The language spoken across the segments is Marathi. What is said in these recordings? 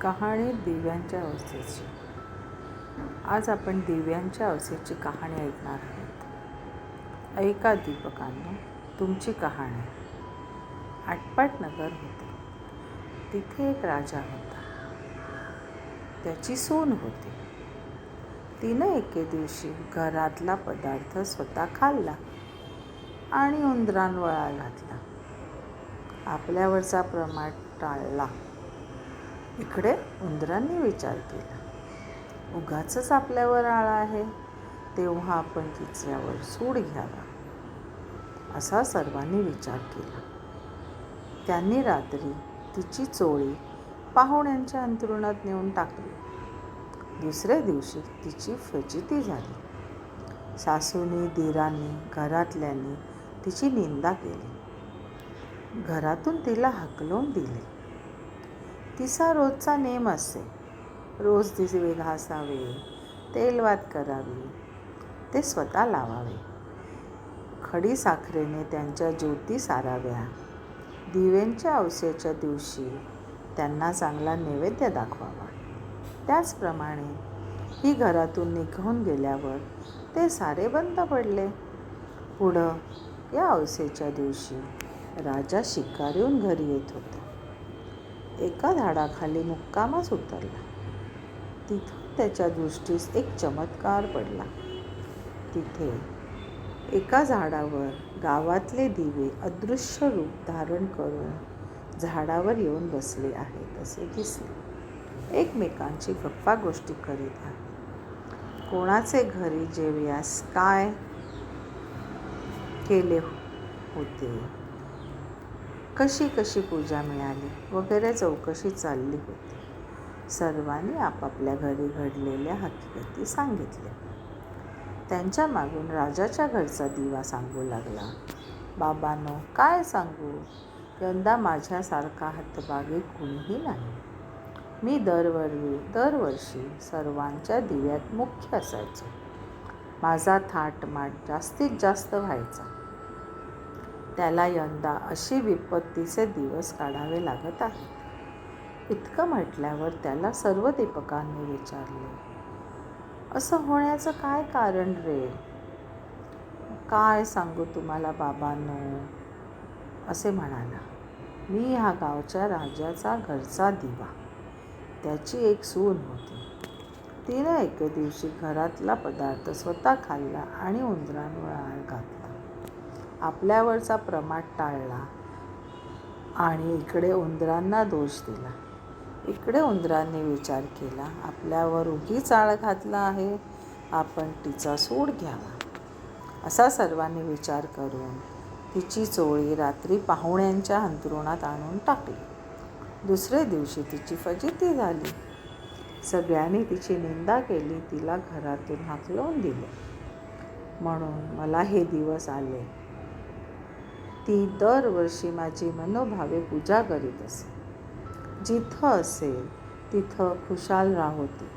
कहाणी दिव्यांच्या अवस्थेची. आज आपण दिव्यांच्या अवस्थेची कहाणी ऐकणार आहोत. ऐका दीपकांनो तुमची कहाणी. आटपाट नगर होते. तिथे एक राजा होता. त्याची सून होती. तिनं एके दिवशी घरातला पदार्थ स्वतः खाल्ला आणि उंदरांवळा घातला. आपल्यावरचा प्रमाण टाळला. इकडे उंदरांनी विचार केला. उगाच आपल्यावर आळा आहे तेव्हा आपण तिच्यावर सूड घ्यावा असा सर्वांनी विचार केला. त्यांनी रात्री तिची चोळी पाहुण्यांच्या अंतरुणात नेऊन टाकली. दुसऱ्या दिवशी तिची फजिती झाली. सासूने दिरांनी घरातल्यांनी तिची निंदा केली. घरातून तिला हकलून दिले. तिचा रोजचा नेम असे. रोज दिवे घासावे तेलवात करावी ते स्वतः लावावे. खडी साखरेने त्यांच्या ज्योती साराव्या. दिव्यांच्या अवसेच्या दिवशी त्यांना चांगला नैवेद्य दाखवावा. त्याचप्रमाणे ही घरातून निघून गेल्यावर ते सारे बंद पडले. पुढं या अवसेच्या दिवशी राजा शिकारीहून घरी येत होता. एका झाडाखाली मुक्कामच उतरला. तिथून त्याच्या दृष्टीस एक चमत्कार पडला. तिथे एका झाडावर गावातले दिवे अदृश्य रूप धारण करून झाडावर येऊन बसले आहेत असे दिसले. एकमेकांची गप्पा गोष्टी करीत आहेत. कोणाचे घरी जेवयास काय केले होते? कशी कशी पूजा मिळाली? वगैरे चौकशी चालली होती. सर्वांनी आपापल्या घरी घडलेल्या हकीकती सांगितल्या. त्यांच्या मागून राजाच्या घरचा दिवा सांगू लागला. बाबांनो काय सांगू? यंदा माझ्यासारखा हातबागे कुणीही नाही. मी दरवर्षी दरवर्षी सर्वांच्या दिव्यात मुख्य असायचो. माझा थाटमाट जास्तीत जास्त व्हायचा. त्याला यंदा अशी विपत्तीचे दिवस काढावे लागत आहेत. इतकं म्हटल्यावर त्याला सर्व दीपकांनी विचारले असं होण्याचं काय कारण रे? काय सांगू तुम्हाला बाबांनो? असे म्हणाला मी ह्या गावच्या राजाचा घरचा दिवा. त्याची एक सून होती. तिनं एके दिवशी घरातला पदार्थ स्वतः खाल्ला आणि उंदरांवर आळ घातला. आपल्यावरचा प्रमाट टाळला आणि इकडे उंदरांना दोष दिला. इकडे उंदरांनी विचार केला आपल्यावर उगी आळ घातला आहे आपण तिचा सूड घ्यावा. असा सर्वांनी विचार करून तिची चोळी रात्री पाहुण्यांच्या अंतरुणात आणून टाकली. दुसऱ्या दिवशी तिची फजिती झाली. सगळ्यांनी तिची निंदा केली तिला घरातून हाकलवून दिले. म्हणून मला हे दिवस आले. ती दरवर्षी माझी मनोभावे पूजा करीत असे. जिथं असेल तिथं खुशाल राहोती.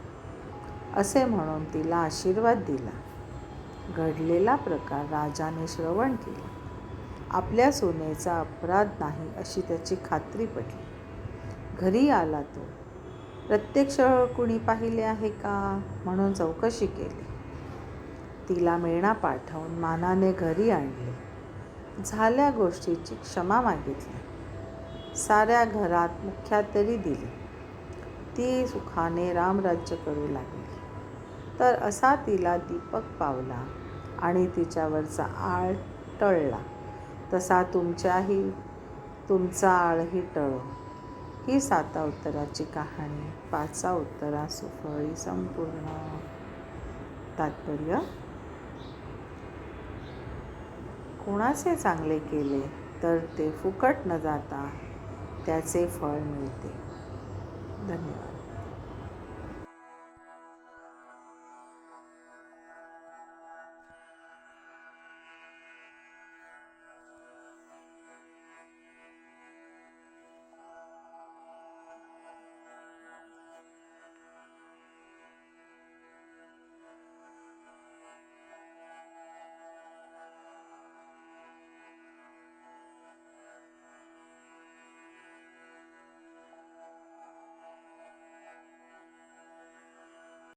असे म्हणून तिला आशीर्वाद दिला. घडलेला प्रकार राजाने श्रवण केला. आपल्या सोनेचा अपराध नाही अशी त्याची खात्री पडली घरी आला तो. प्रत्यक्ष कुणी पाहिले आहे का? म्हणून चौकशी केली. तिला मेणा पाठवून मानाने घरी आणले. झाल्या गोष्टीची क्षमा मागितली. साऱ्या घरात मुख्यातरी दिली. ती सुखाने रामराज्य करू लागली. तर असा तिला दीपक पावला आणि तिच्यावरचा आळ टळला. तसा तुमच्याही तुमचा आळही टळो. ही साता उत्तराची कहाणी. पाचा उत्तरा सुफळी संपूर्ण. तात्पर्य कोणाचे चांगले केले तर ते फुकट न जाता त्याचे फळ मिळते. धन्यवाद.